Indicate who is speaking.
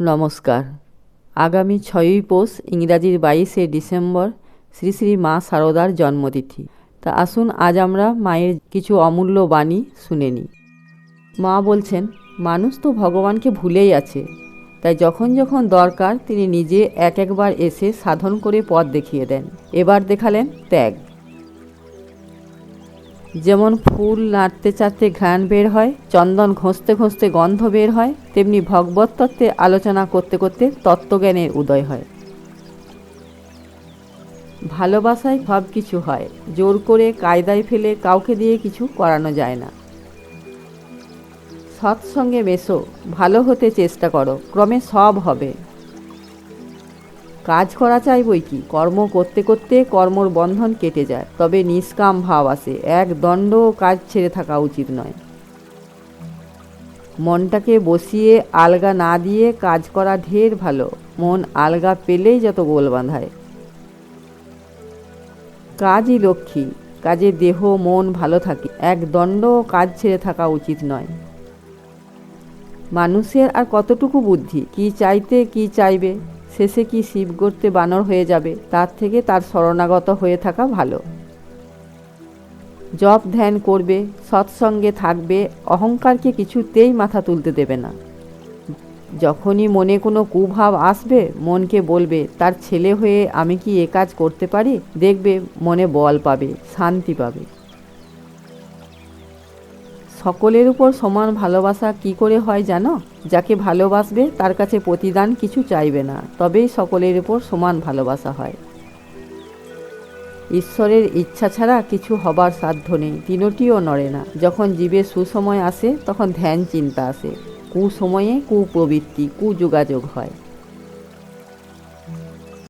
Speaker 1: নমস্কার। আগামী ছয়ই পৌষ ইংরাজির বাইশে ডিসেম্বর শ্রী শ্রী মা শারদার জন্মতিথি। তা আসুন আজ আমরা মায়ের কিছু অমূল্য বাণী শুনে নিই। মা বলছেন, মানুষ তো ভগবানকে ভুলেই আছে। তাই যখন যখন দরকার তিনি নিজে এক একবার এসে সাধন করে পথ দেখিয়ে দেন। এবার দেখালেন ত্যাগ। যেমন ফুল নাড়তে চাড়তে ঘ্রাণ বের হয়, চন্দন ঘষতে ঘষতে গন্ধ বের হয়, তেমনি ভগবত তত্ত্বে আলোচনা করতে করতে তত্ত্বজ্ঞানের উদয় হয়। ভালোবাসায় সব কিছু হয়, জোর করে কায়দায় ফেলে কাউকে দিয়ে কিছু করানো যায় না। সৎসঙ্গে মেশো ভালো হতে চেষ্টা করো, ক্রমে সব হবে। কাজ করা চাই বই কি? কর্ম করতে করতে কর্মর বন্ধন কেটে যায়। তবে নিষ্কাম ভাব আসে। এক দণ্ড কাজ ছেড়ে থাকা উচিত নয়। মনটাকে বসিয়ে আলগা না দিয়ে কাজ করা ঢের ভালো। মন আলগা পেলেই যত গোল বাঁধায়। কাজই লক্ষ্মী। কাজে দেহ, মন ভালো থাকে। এক দণ্ড কাজ ছেড়ে থাকা উচিত নয়। মানুষের আর কতটুকু বুদ্ধি? কি চাইতে, কি চাইবে? শেষে কি শিব গড়তে বানর হয়ে যাবে, তার থেকে তার শরণাগত হয়ে থাকা ভালো। জপ ধ্যান করবে, সৎসঙ্গে থাকবে, অহংকারকে কিছুতেই মাথা তুলতে দেবে না। যখনই মনে কোনো কুভাব আসবে, মনকে বলবে, তার ছেলে হয়ে আমি কি এ কাজ করতে পারি? দেখবে মনে বল পাবে, শান্তি পাবে। সকলের উপর সমান ভালোবাসা কি করে হয় জানো? যাকে ভালোবাসবে তার কাছে প্রতিদান কিছু চাইবে না, তবেই সকলের উপর সমান ভালোবাসা হয়। ঈশ্বরের ইচ্ছা ছাড়া কিছু হবার সাধ্য নেই, তিনটিও নড়ে না। যখন জীবের সুসময় আসে, তখন ধ্যান চিন্তা আসে। কুসময়ে কুপ্রবৃত্তি, কুযোগাযোগ হয়।